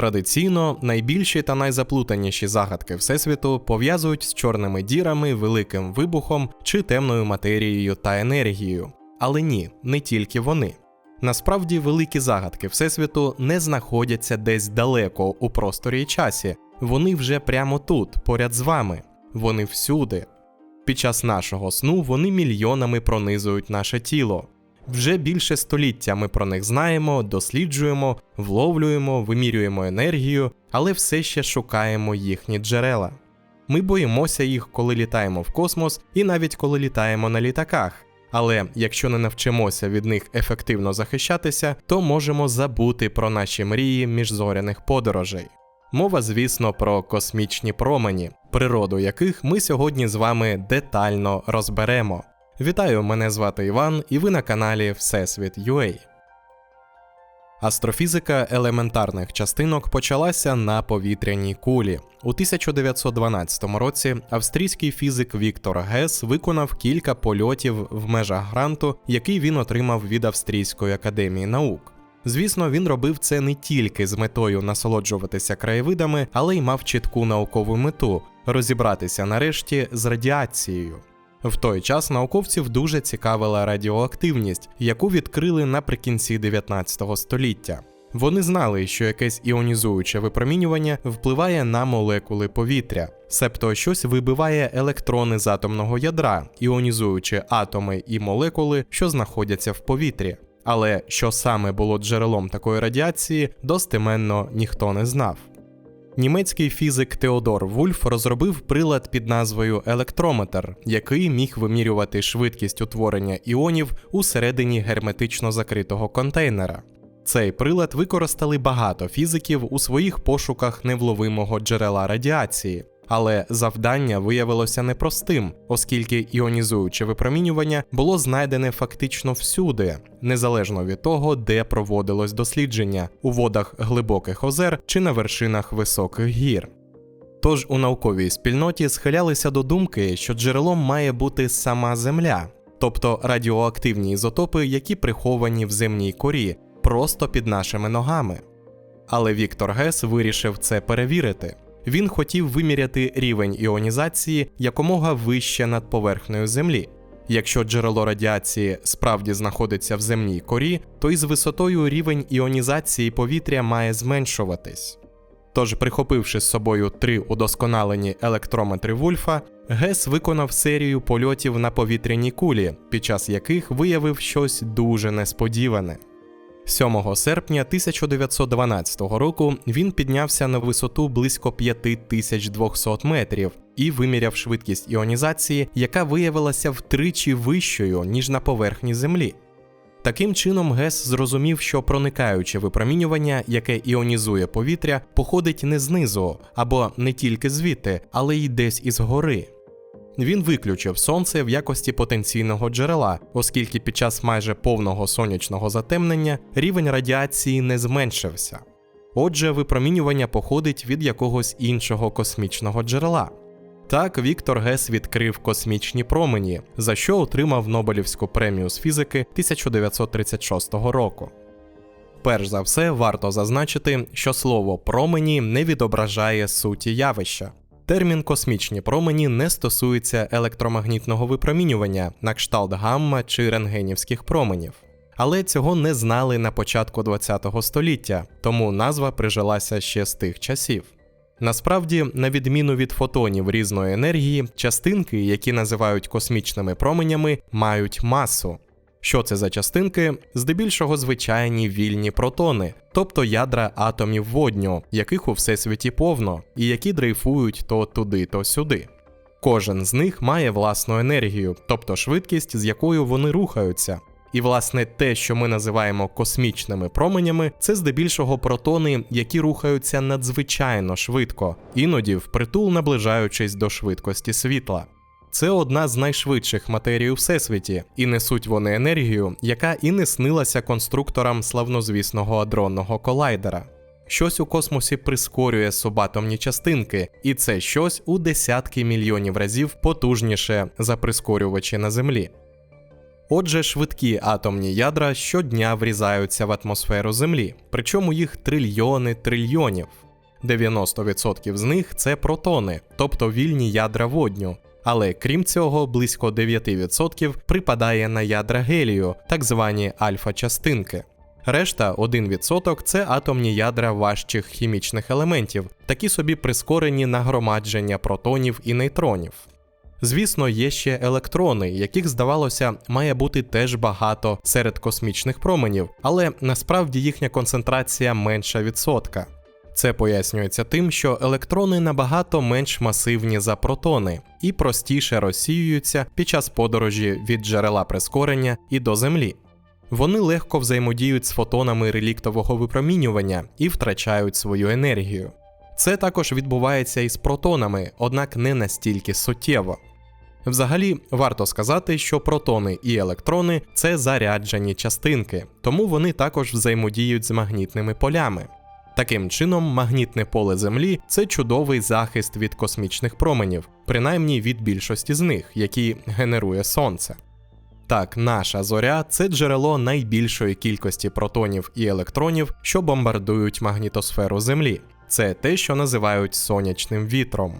Традиційно найбільші та найзаплутаніші загадки Всесвіту пов'язують з чорними дірами, великим вибухом чи темною матерією та енергією. Але ні, не тільки вони. Насправді великі загадки Всесвіту не знаходяться десь далеко у просторі і часі, вони вже прямо тут, поряд з вами, вони всюди. Під час нашого сну вони мільйонами пронизують наше тіло. Вже більше століття ми про них знаємо, досліджуємо, вловлюємо, вимірюємо енергію, але все ще шукаємо їхні джерела. Ми боїмося їх, коли літаємо в космос, і навіть коли літаємо на літаках. Але якщо не навчимося від них ефективно захищатися, то можемо забути про наші мрії міжзоряних подорожей. Мова, звісно, про космічні промені, природу яких ми сьогодні з вами детально розберемо. Вітаю, мене звати Іван, і ви на каналі Всесвіт UA. Астрофізика елементарних частинок почалася на повітряній кулі. У 1912 році австрійський фізик Віктор Гес виконав кілька польотів в межах гранту, який він отримав від Австрійської академії наук. Звісно, він робив це не тільки з метою насолоджуватися краєвидами, але й мав чітку наукову мету розібратися нарешті з радіацією. В той час науковців дуже цікавила радіоактивність, яку відкрили наприкінці 19 століття. Вони знали, що якесь іонізуюче випромінювання впливає на молекули повітря, себто щось вибиває електрони з атомного ядра, іонізуючи атоми і молекули, що знаходяться в повітрі. Але що саме було джерелом такої радіації, достеменно ніхто не знав. Німецький фізик Теодор Вульф розробив прилад під назвою електрометр, який міг вимірювати швидкість утворення іонів у середині герметично закритого контейнера. Цей прилад використали багато фізиків у своїх пошуках невловимого джерела радіації, але завдання виявилося непростим, оскільки іонізуюче випромінювання було знайдене фактично всюди, незалежно від того, де проводилось дослідження у водах глибоких озер чи на вершинах високих гір. Тож у науковій спільноті схилялися до думки, що джерелом має бути сама Земля, тобто радіоактивні ізотопи, які приховані в земній корі, просто під нашими ногами. Але Віктор Гес вирішив це перевірити. Він хотів виміряти рівень іонізації якомога вище над поверхнею Землі. Якщо джерело радіації справді знаходиться в земній корі, то із висотою рівень іонізації повітря має зменшуватись. Тож, прихопивши з собою три удосконалені електрометри Вульфа, Гес виконав серію польотів на повітряній кулі, під час яких виявив щось дуже несподіване. 7 серпня 1912 року він піднявся на висоту близько 5200 метрів і виміряв швидкість іонізації, яка виявилася втричі вищою, ніж на поверхні Землі. Таким чином, Гес зрозумів, що проникаюче випромінювання, яке іонізує повітря, походить не знизу або не тільки звідти, але й десь із гори. Він виключив сонце в якості потенційного джерела, оскільки під час майже повного сонячного затемнення рівень радіації не зменшився. Отже, випромінювання походить від якогось іншого космічного джерела. Так, Віктор Гес відкрив космічні промені, за що отримав Нобелівську премію з фізики 1936 року. Перш за все, варто зазначити, що слово промені не відображає суті явища. Термін космічні промені не стосується електромагнітного випромінювання на кшталт гамма чи рентгенівських променів. Але цього не знали на початку ХХ століття, тому назва прижилася ще з тих часів. Насправді, на відміну від фотонів різної енергії, частинки, які називають космічними променями, мають масу. Що це за частинки? Здебільшого звичайні вільні протони, тобто ядра атомів водню, яких у всесвіті повно, і які дрейфують то туди, то сюди. Кожен з них має власну енергію, тобто швидкість, з якою вони рухаються. І, власне, те, що ми називаємо космічними променями, це здебільшого протони, які рухаються надзвичайно швидко, іноді впритул наближаючись до швидкості світла. Це одна з найшвидших матерій у всесвіті, і несуть вони енергію, яка і не снилася конструкторам славнозвісного адронного колайдера. Щось у космосі прискорює субатомні частинки, і це щось у десятки мільйонів разів потужніше за прискорювачі на Землі. Отже, швидкі атомні ядра щодня врізаються в атмосферу Землі, причому їх трильйони трильйонів. 90% з них це протони, тобто вільні ядра водню. Але крім цього, близько 9% припадає на ядра гелію, так звані альфа-частинки. Решта 1% це атомні ядра важчих хімічних елементів, такі собі прискорені нагромадження протонів і нейтронів. Звісно, є ще електрони, яких, здавалося, має бути теж багато серед космічних променів, але насправді їхня концентрація менша відсотка. Це пояснюється тим, що електрони набагато менш масивні за протони і простіше розсіюються під час подорожі від джерела прискорення і до Землі. Вони легко взаємодіють з фотонами реліктового випромінювання і втрачають свою енергію. Це також відбувається і з протонами, однак не настільки суттєво. Взагалі, варто сказати, що протони і електрони це заряджені частинки, тому вони також взаємодіють з магнітними полями. Таким чином, магнітне поле Землі це чудовий захист від космічних променів, принаймні від більшості з них, які генерує Сонце. Так, наша зоря це джерело найбільшої кількості протонів і електронів, що бомбардують магнітосферу Землі. Це те, що називають сонячним вітром.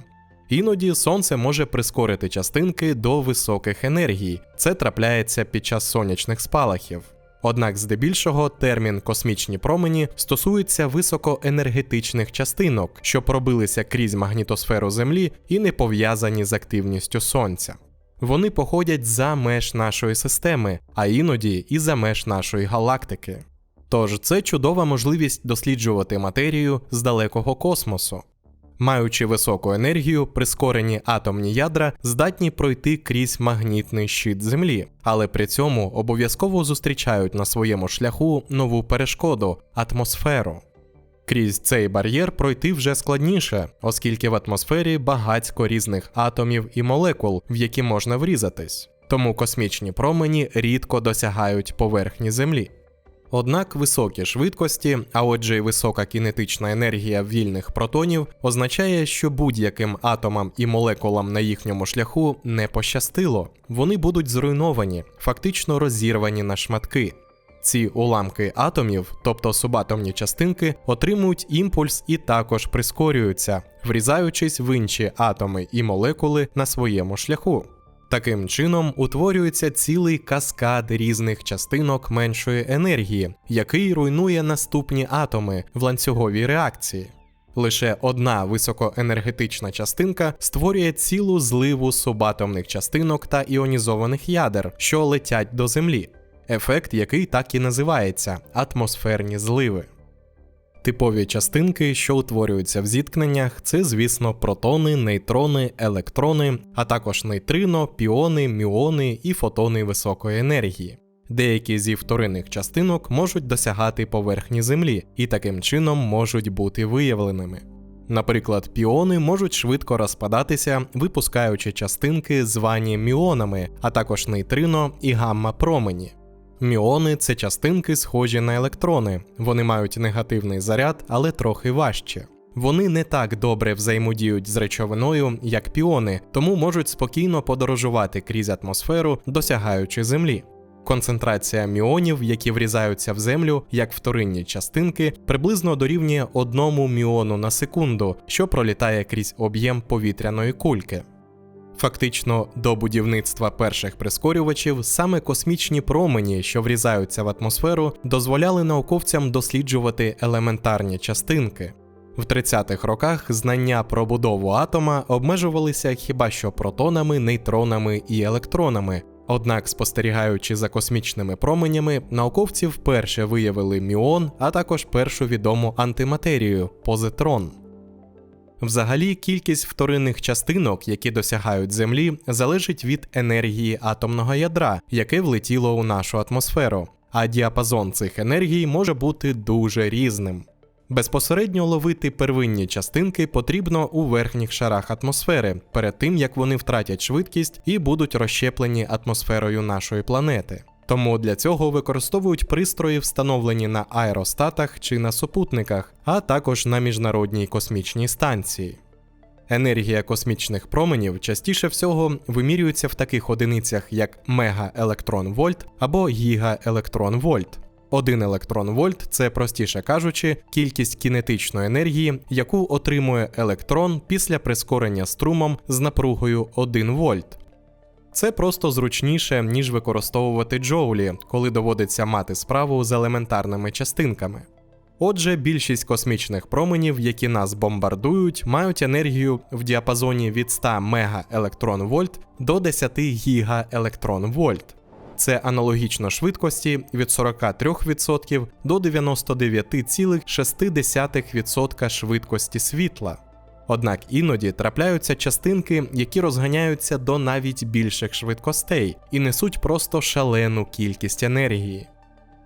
Іноді сонце може прискорити частинки до високих енергій. Це трапляється під час сонячних спалахів. Однак, здебільшого, термін космічні промені стосується високоенергетичних частинок, що пробилися крізь магнітосферу Землі і не пов'язані з активністю Сонця. Вони походять за меж нашої системи, а іноді і за меж нашої галактики. Тож це чудова можливість досліджувати матерію з далекого космосу. Маючи високу енергію, прискорені атомні ядра здатні пройти крізь магнітний щит Землі, але при цьому обов'язково зустрічають на своєму шляху нову перешкоду атмосферу. Крізь цей бар'єр пройти вже складніше, оскільки в атмосфері багатько різних атомів і молекул, в які можна врізатись, тому космічні промені рідко досягають поверхні Землі. Однак високі швидкості, а отже, й висока кінетична енергія вільних протонів, означає, що будь-яким атомам і молекулам на їхньому шляху не пощастило, вони будуть зруйновані, фактично розірвані на шматки. Ці уламки атомів, тобто субатомні частинки, отримують імпульс і також прискорюються, врізаючись в інші атоми і молекули на своєму шляху. Таким чином утворюється цілий каскад різних частинок меншої енергії, який руйнує наступні атоми в ланцюговій реакції. Лише одна високоенергетична частинка створює цілу зливу субатомних частинок та іонізованих ядер, що летять до Землі, ефект який так і називається атмосферні зливи. Типові частинки, що утворюються в зіткненнях, це, звісно, протони, нейтрони, електрони, а також нейтрино, піони, мюони і фотони високої енергії. Деякі зі вторинних частинок можуть досягати поверхні Землі і таким чином можуть бути виявленими. Наприклад, піони можуть швидко розпадатися, випускаючи частинки, звані мюонами, а також нейтрино і гамма промені. Міони це частинки, схожі на електрони. Вони мають негативний заряд, але трохи важче. Вони не так добре взаємодіють з речовиною, як піони, тому можуть спокійно подорожувати крізь атмосферу, досягаючи землі. Концентрація міонів, які врізаються в землю, як вторинні частинки, приблизно дорівнює одному міону на секунду, що пролітає крізь об'єм повітряної кульки. Фактично, до будівництва перших прискорювачів саме космічні промені, що врізаються в атмосферу, дозволяли науковцям досліджувати елементарні частинки. В 30-х роках знання про будову атома обмежувалися хіба що протонами, нейтронами і електронами. Однак, спостерігаючи за космічними променями, науковці вперше виявили міон, а також першу відому антиматерію позитрон. Взагалі, кількість вторинних частинок, які досягають Землі, залежить від енергії атомного ядра, яке влетіло у нашу атмосферу, а діапазон цих енергій може бути дуже різним. Безпосередньо ловити первинні частинки потрібно у верхніх шарах атмосфери, перед тим як вони втратять швидкість і будуть розщеплені атмосферою нашої планети. Тому для цього використовують пристрої, встановлені на аеростатах чи на супутниках, а також на міжнародній космічній станції. Енергія космічних променів частіше всього вимірюється в таких одиницях, як мегаелектронвольт або гігаелектронвольт. Один електрон-вольт це, простіше кажучи, кількість кінетичної енергії, яку отримує електрон після прискорення струмом з напругою 1 вольт. Це просто зручніше, ніж використовувати джоулі, коли доводиться мати справу з елементарними частинками. Отже, більшість космічних променів, які нас бомбардують, мають енергію в діапазоні від 100 мегаелектронвольт до 10 гігаелектронвольт. Це аналогічно швидкості від 43% до 99,6% швидкості світла. Однак іноді трапляються частинки, які розганяються до навіть більших швидкостей і несуть просто шалену кількість енергії.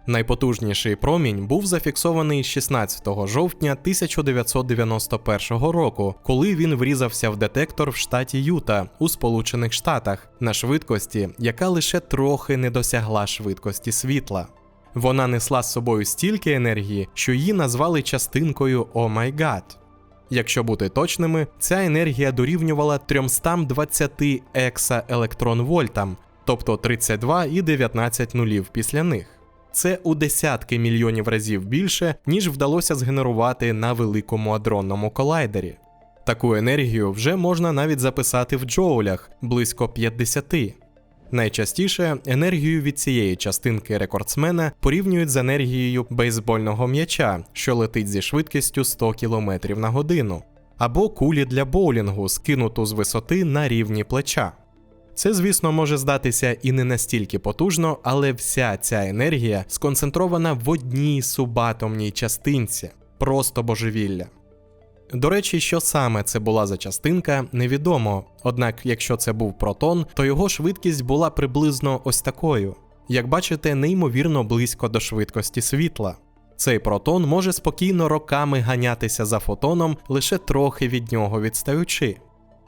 Найпотужніший промінь був зафіксований 16 жовтня 1991 року, коли він врізався в детектор в штаті Юта у Сполучених Штатах на швидкості, яка лише трохи не досягла швидкості світла. Вона несла з собою стільки енергії, що її назвали частинкою «О май гад». Якщо бути точними, ця енергія дорівнювала 320 екса-електронвольтам, тобто 32 і 19 нулів після них. Це у десятки мільйонів разів більше, ніж вдалося згенерувати на великому адронному колайдері. Таку енергію вже можна навіть записати в джоулях близько 50. Найчастіше енергію від цієї частинки рекордсмена порівнюють з енергією бейсбольного м'яча, що летить зі швидкістю 100 км на годину, або кулі для боулінгу, скинуту з висоти на рівні плеча. Це, звісно, може здатися і не настільки потужно, але вся ця енергія сконцентрована в одній субатомній частинці, просто божевілля. До речі, що саме це була за частинка, невідомо. Однак, якщо це був протон, то його швидкість була приблизно ось такою. Як бачите, неймовірно близько до швидкості світла. Цей протон може спокійно роками ганятися за фотоном, лише трохи від нього відстаючи.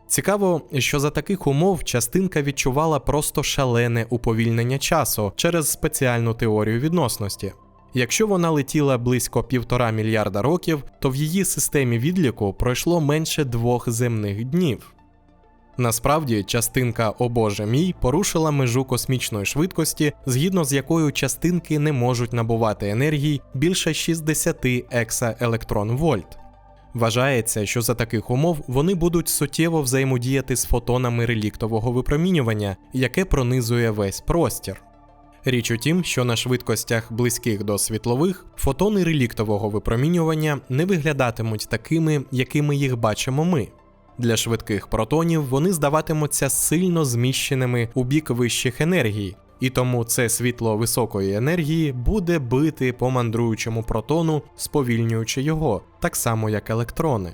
Цікаво, що за таких умов частинка відчувала просто шалене уповільнення часу через спеціальну теорію відносності. Якщо вона летіла близько півтора мільярда років, то в її системі відліку пройшло менше двох земних днів. Насправді, частинка «О Боже мій порушила межу космічної швидкості, згідно з якою частинки не можуть набувати енергії більше 60 екса-електрон-вольт. Вважається, що за таких умов вони будуть суттєво взаємодіяти з фотонами реліктового випромінювання, яке пронизує весь простір. Річ у тім, що на швидкостях близьких до світлових фотони реліктового випромінювання не виглядатимуть такими, якими їх бачимо ми. Для швидких протонів вони здаватимуться сильно зміщеними у бік вищих енергій, і тому це світло високої енергії буде бити по мандруючому протону, сповільнюючи його, так само як електрони.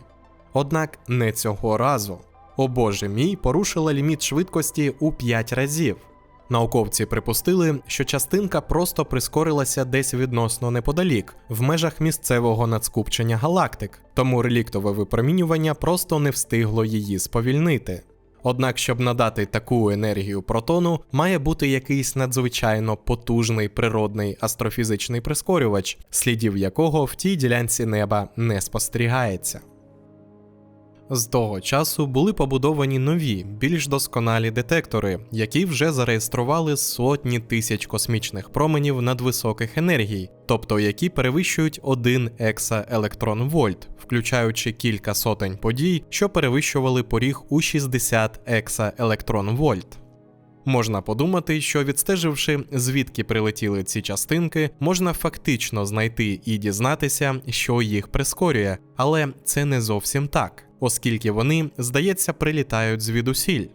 Однак не цього разу. О боже мій порушила ліміт швидкості у 5 разів. Науковці припустили, що частинка просто прискорилася десь відносно неподалік, в межах місцевого надскупчення галактик, тому реліктове випромінювання просто не встигло її сповільнити. Однак, щоб надати таку енергію протону, має бути якийсь надзвичайно потужний природний астрофізичний прискорювач, слідів якого в тій ділянці неба не спостерігається. З того часу були побудовані нові, більш досконалі детектори, які вже зареєстрували сотні тисяч космічних променів надвисоких енергій, тобто які перевищують 1 екса-електрон-вольт, включаючи кілька сотень подій, що перевищували поріг у 60 екса-електрон-вольт. Можна подумати, що відстеживши, звідки прилетіли ці частинки, можна фактично знайти і дізнатися, що їх прискорює, але це не зовсім так оскільки вони, здається, прилітають звідусіль.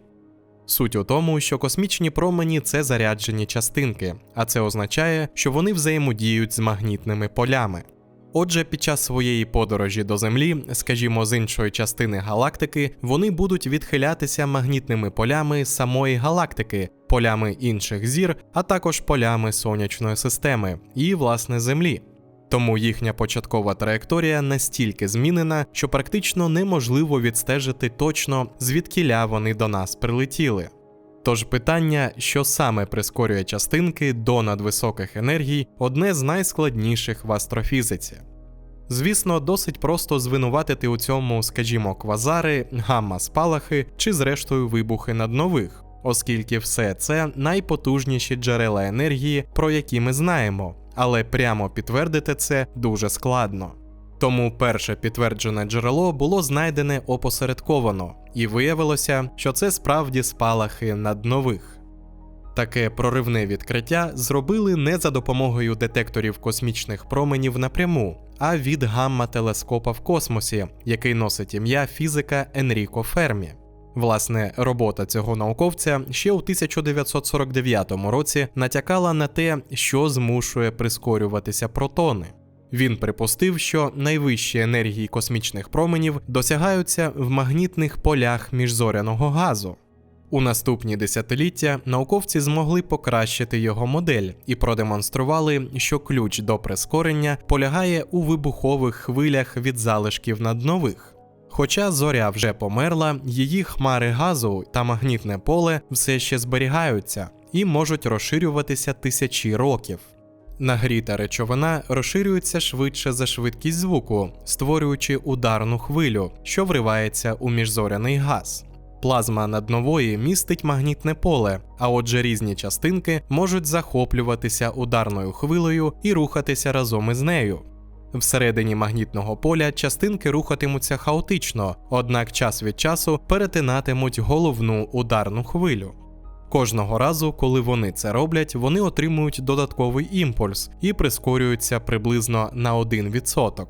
Суть у тому, що космічні промені це заряджені частинки, а це означає, що вони взаємодіють з магнітними полями. Отже, під час своєї подорожі до Землі, скажімо, з іншої частини галактики, вони будуть відхилятися магнітними полями самої галактики, полями інших зір, а також полями сонячної системи і, власне, Землі. Тому їхня початкова траєкторія настільки змінена, що практично неможливо відстежити точно, звідкіля вони до нас прилетіли. Тож питання, що саме прискорює частинки до надвисоких енергій, одне з найскладніших в астрофізиці. Звісно, досить просто звинуватити у цьому, скажімо, квазари, гамма-спалахи чи, зрештою, вибухи наднових, оскільки все це найпотужніші джерела енергії, про які ми знаємо, але прямо підтвердити це дуже складно. Тому перше підтверджене джерело було знайдене опосередковано, і виявилося, що це справді спалахи наднових. Таке проривне відкриття зробили не за допомогою детекторів космічних променів напряму, а від гамма-телескопа в космосі, який носить ім'я фізика Енріко Фермі. Власне, робота цього науковця ще у 1949 році натякала на те, що змушує прискорюватися протони. Він припустив, що найвищі енергії космічних променів досягаються в магнітних полях міжзоряного газу. У наступні десятиліття науковці змогли покращити його модель і продемонстрували, що ключ до прискорення полягає у вибухових хвилях від залишків наднових. Хоча зоря вже померла, її хмари газу та магнітне поле все ще зберігаються і можуть розширюватися тисячі років. Нагріта речовина розширюється швидше за швидкість звуку, створюючи ударну хвилю, що вривається у міжзоряний газ. Плазма наднової містить магнітне поле, а отже різні частинки можуть захоплюватися ударною хвилею і рухатися разом із нею. Всередині магнітного поля частинки рухатимуться хаотично, однак час від часу перетинатимуть головну ударну хвилю. Кожного разу, коли вони це роблять, вони отримують додатковий імпульс і прискорюються приблизно на 1%.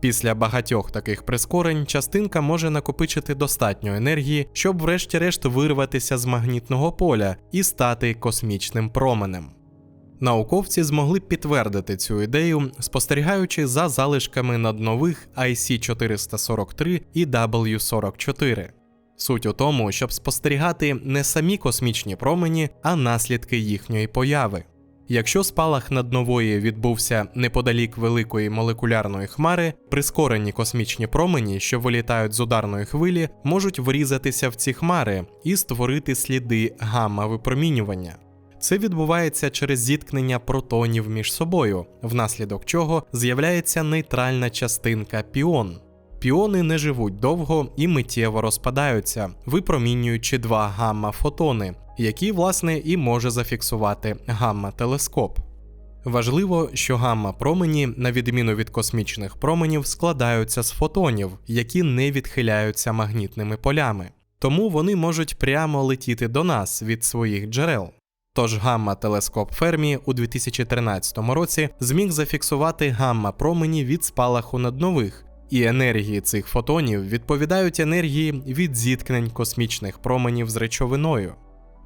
Після багатьох таких прискорень частинка може накопичити достатньо енергії, щоб врешті-решт вирватися з магнітного поля і стати космічним променем. Науковці змогли підтвердити цю ідею, спостерігаючи за залишками наднових IC443 і W44. Суть у тому, щоб спостерігати не самі космічні промені, а наслідки їхньої появи. Якщо спалах наднової відбувся неподалік великої молекулярної хмари, прискорені космічні промені, що вилітають з ударної хвилі, можуть врізатися в ці хмари і створити сліди гамма-випромінювання. Це відбувається через зіткнення протонів між собою, внаслідок чого з'являється нейтральна частинка піон. Піони не живуть довго і миттєво розпадаються, випромінюючи два гамма-фотони, які, власне, і може зафіксувати гамма-телескоп. Важливо, що гамма-промені, на відміну від космічних променів, складаються з фотонів, які не відхиляються магнітними полями, тому вони можуть прямо летіти до нас від своїх джерел. Тож гамма-телескоп Фермі у 2013 році зміг зафіксувати гамма-промені від спалаху наднових, і енергії цих фотонів відповідають енергії від зіткнень космічних променів з речовиною.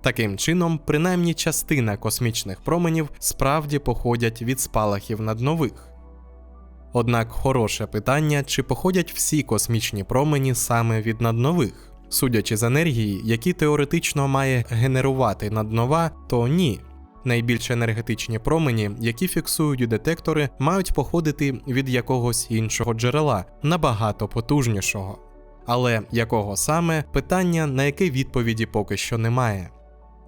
Таким чином, принаймні частина космічних променів справді походять від спалахів наднових. Однак хороше питання, чи походять всі космічні промені саме від наднових. Судячи з енергії, які теоретично має генерувати наднова, то ні. Найбільш енергетичні промені, які фіксують детектори, мають походити від якогось іншого джерела, набагато потужнішого. Але якого саме питання, на яке відповіді поки що немає.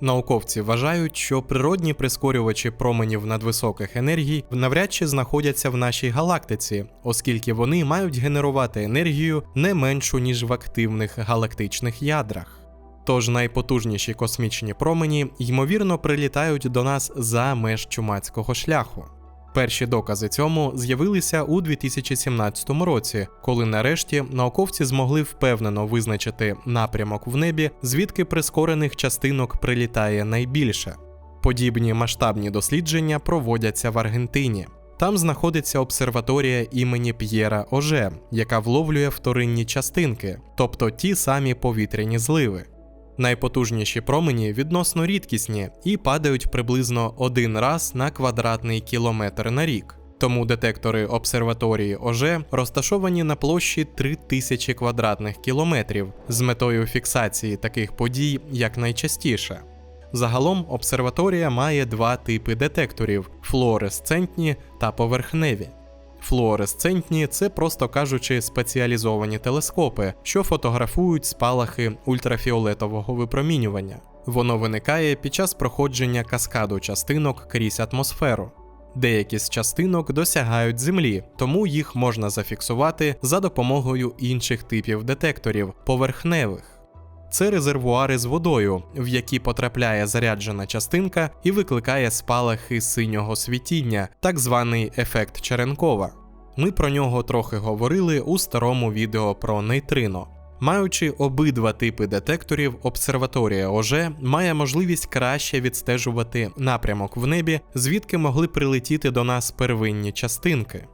Науковці вважають, що природні прискорювачі променів надвисоких енергій навряд чи знаходяться в нашій галактиці, оскільки вони мають генерувати енергію не меншу ніж в активних галактичних ядрах. Тож найпотужніші космічні промені ймовірно прилітають до нас за меж чумацького шляху. Перші докази цьому з'явилися у 2017 році, коли нарешті науковці змогли впевнено визначити напрямок в небі, звідки прискорених частинок прилітає найбільше. Подібні масштабні дослідження проводяться в Аргентині. Там знаходиться обсерваторія імені П'єра Оже, яка вловлює вторинні частинки, тобто ті самі повітряні зливи. Найпотужніші промені відносно рідкісні і падають приблизно один раз на квадратний кілометр на рік. Тому детектори обсерваторії ОЖЕ розташовані на площі 3000 квадратних кілометрів з метою фіксації таких подій якнайчастіше. Загалом обсерваторія має два типи детекторів флуоресцентні та поверхневі. Флуоресцентні це, просто кажучи, спеціалізовані телескопи, що фотографують спалахи ультрафіолетового випромінювання. Воно виникає під час проходження каскаду частинок крізь атмосферу. Деякі з частинок досягають землі, тому їх можна зафіксувати за допомогою інших типів детекторів поверхневих. Це резервуари з водою, в які потрапляє заряджена частинка і викликає спалахи синього світіння, так званий ефект Черенкова. Ми про нього трохи говорили у старому відео про нейтрино. Маючи обидва типи детекторів, обсерваторія ОЖЕ має можливість краще відстежувати напрямок в небі, звідки могли прилетіти до нас первинні частинки.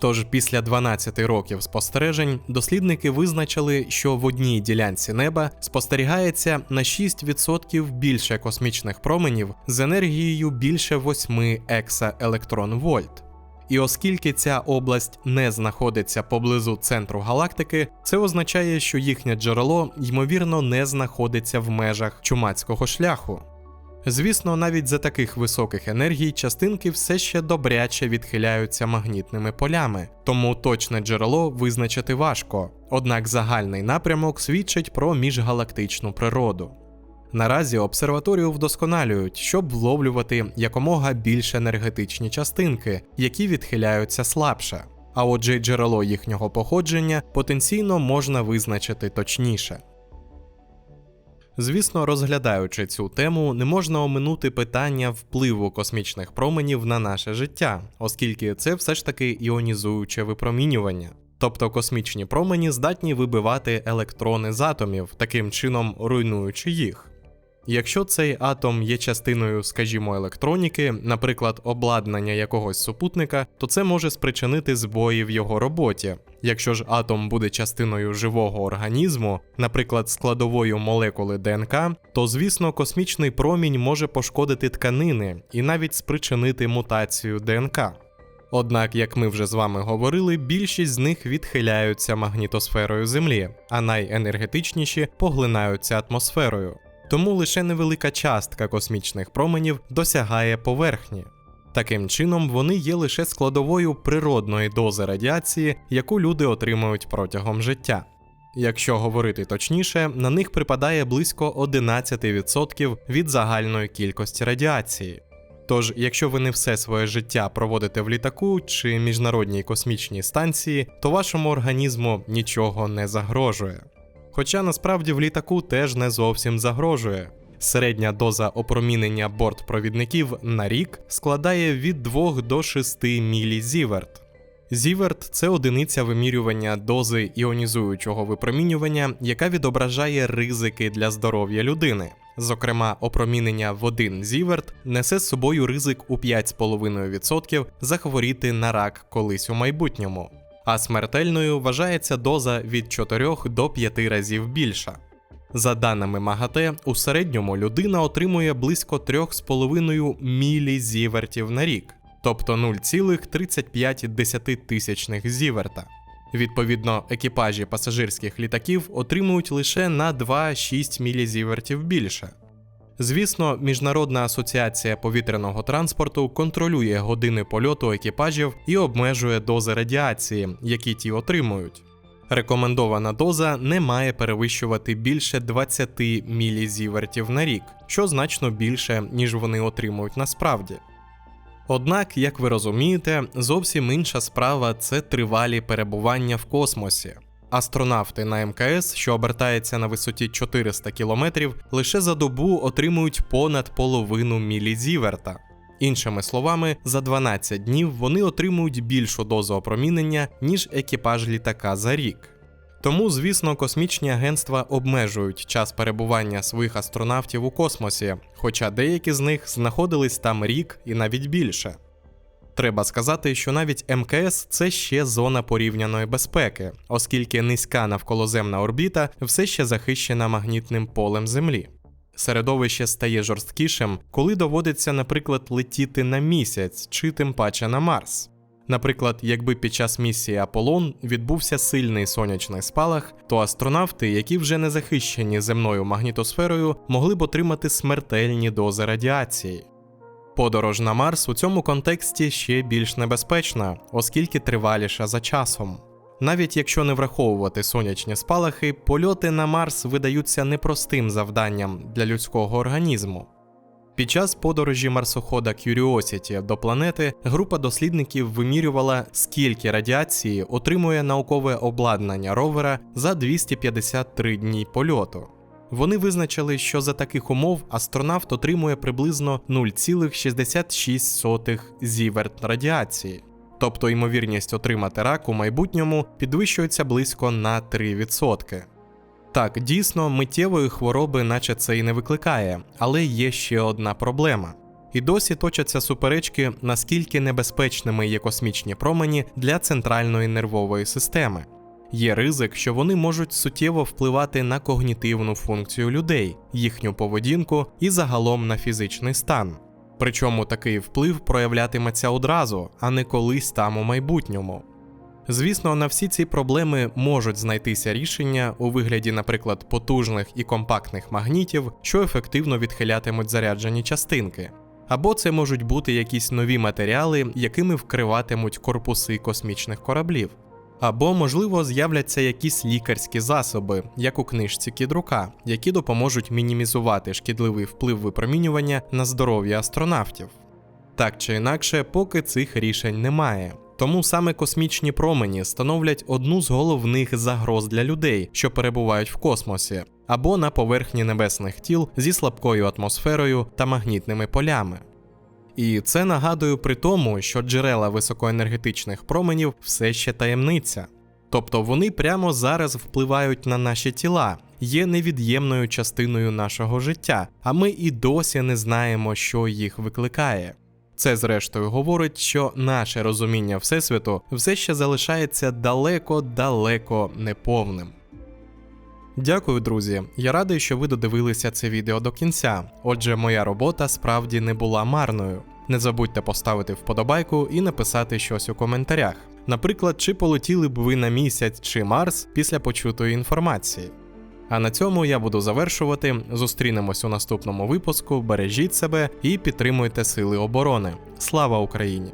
Тож після 12 років спостережень дослідники визначили, що в одній ділянці неба спостерігається на 6% більше космічних променів з енергією більше 8 екса-електрон-вольт. І оскільки ця область не знаходиться поблизу центру галактики, це означає, що їхнє джерело ймовірно не знаходиться в межах чумацького шляху. Звісно, навіть за таких високих енергій частинки все ще добряче відхиляються магнітними полями, тому точне джерело визначити важко, однак загальний напрямок свідчить про міжгалактичну природу. Наразі обсерваторію вдосконалюють, щоб вловлювати якомога більш енергетичні частинки, які відхиляються слабше. А отже, джерело їхнього походження потенційно можна визначити точніше. Звісно, розглядаючи цю тему, не можна оминути питання впливу космічних променів на наше життя, оскільки це все ж таки іонізуюче випромінювання. Тобто космічні промені здатні вибивати електрони з атомів, таким чином руйнуючи їх. Якщо цей атом є частиною, скажімо, електроніки, наприклад, обладнання якогось супутника, то це може спричинити збої в його роботі. Якщо ж атом буде частиною живого організму, наприклад, складовою молекули ДНК, то звісно космічний промінь може пошкодити тканини і навіть спричинити мутацію ДНК. Однак, як ми вже з вами говорили, більшість з них відхиляються магнітосферою Землі, а найенергетичніші поглинаються атмосферою тому лише невелика частка космічних променів досягає поверхні. Таким чином, вони є лише складовою природної дози радіації, яку люди отримують протягом життя. Якщо говорити точніше, на них припадає близько 11% від загальної кількості радіації. Тож, якщо ви не все своє життя проводите в літаку чи міжнародній космічній станції, то вашому організму нічого не загрожує. Хоча насправді в літаку теж не зовсім загрожує. Середня доза опромінення бортпровідників на рік складає від 2 до 6 мілізіверт. Зіверт це одиниця вимірювання дози іонізуючого випромінювання, яка відображає ризики для здоров'я людини. Зокрема, опромінення в 1 зіверт несе з собою ризик у 5,5% захворіти на рак колись у майбутньому а смертельною вважається доза від 4 до 5 разів більша. За даними МАГАТЕ, у середньому людина отримує близько 3,5 мілізівертів на рік, тобто 0,35 тисячних зіверта. Відповідно, екіпажі пасажирських літаків отримують лише на 2,6 мілізівертів більше. Звісно, Міжнародна асоціація повітряного транспорту контролює години польоту екіпажів і обмежує дози радіації, які ті отримують. Рекомендована доза не має перевищувати більше 20 мілізівертів на рік, що значно більше, ніж вони отримують насправді. Однак, як ви розумієте, зовсім інша справа це тривалі перебування в космосі. Астронавти на МКС, що обертається на висоті 400 км, лише за добу отримують понад половину мілізіверта. Іншими словами, за 12 днів вони отримують більшу дозу опромінення, ніж екіпаж літака за рік. Тому, звісно, космічні агентства обмежують час перебування своїх астронавтів у космосі, хоча деякі з них знаходились там рік і навіть більше. Треба сказати, що навіть МКС це ще зона порівняної безпеки, оскільки низька навколоземна орбіта все ще захищена магнітним полем Землі. Середовище стає жорсткішим, коли доводиться, наприклад, летіти на місяць чи тим паче на Марс. Наприклад, якби під час місії Аполлон відбувся сильний сонячний спалах, то астронавти, які вже не захищені земною магнітосферою, могли б отримати смертельні дози радіації. Подорож на Марс у цьому контексті ще більш небезпечна, оскільки триваліша за часом. Навіть якщо не враховувати сонячні спалахи, польоти на Марс видаються непростим завданням для людського організму. Під час подорожі марсохода Curiosity до планети група дослідників вимірювала, скільки радіації отримує наукове обладнання ровера за 253 дні польоту. Вони визначили, що за таких умов астронавт отримує приблизно 0,66 зіверт радіації. Тобто ймовірність отримати рак у майбутньому підвищується близько на 3%. Так, дійсно, миттєвої хвороби, наче це і не викликає, але є ще одна проблема. І досі точаться суперечки, наскільки небезпечними є космічні промені для центральної нервової системи. Є ризик, що вони можуть суттєво впливати на когнітивну функцію людей, їхню поведінку і загалом на фізичний стан. Причому такий вплив проявлятиметься одразу, а не колись там у майбутньому. Звісно, на всі ці проблеми можуть знайтися рішення у вигляді, наприклад, потужних і компактних магнітів, що ефективно відхилятимуть заряджені частинки. Або це можуть бути якісь нові матеріали, якими вкриватимуть корпуси космічних кораблів. Або, можливо, з'являться якісь лікарські засоби, як у книжці Кідрука, які допоможуть мінімізувати шкідливий вплив випромінювання на здоров'я астронавтів. Так чи інакше, поки цих рішень немає. Тому саме космічні промені становлять одну з головних загроз для людей, що перебувають в космосі, або на поверхні небесних тіл зі слабкою атмосферою та магнітними полями. І це нагадую при тому, що джерела високоенергетичних променів все ще таємниця. Тобто вони прямо зараз впливають на наші тіла, є невід'ємною частиною нашого життя, а ми і досі не знаємо, що їх викликає. Це, зрештою, говорить, що наше розуміння Всесвіту все ще залишається далеко-далеко неповним. Дякую, друзі. Я радий, що ви додивилися це відео до кінця. Отже, моя робота справді не була марною. Не забудьте поставити вподобайку і написати щось у коментарях. Наприклад, чи полетіли б ви на місяць чи Марс після почутої інформації. А на цьому я буду завершувати. Зустрінемось у наступному випуску. Бережіть себе і підтримуйте Сили оборони. Слава Україні!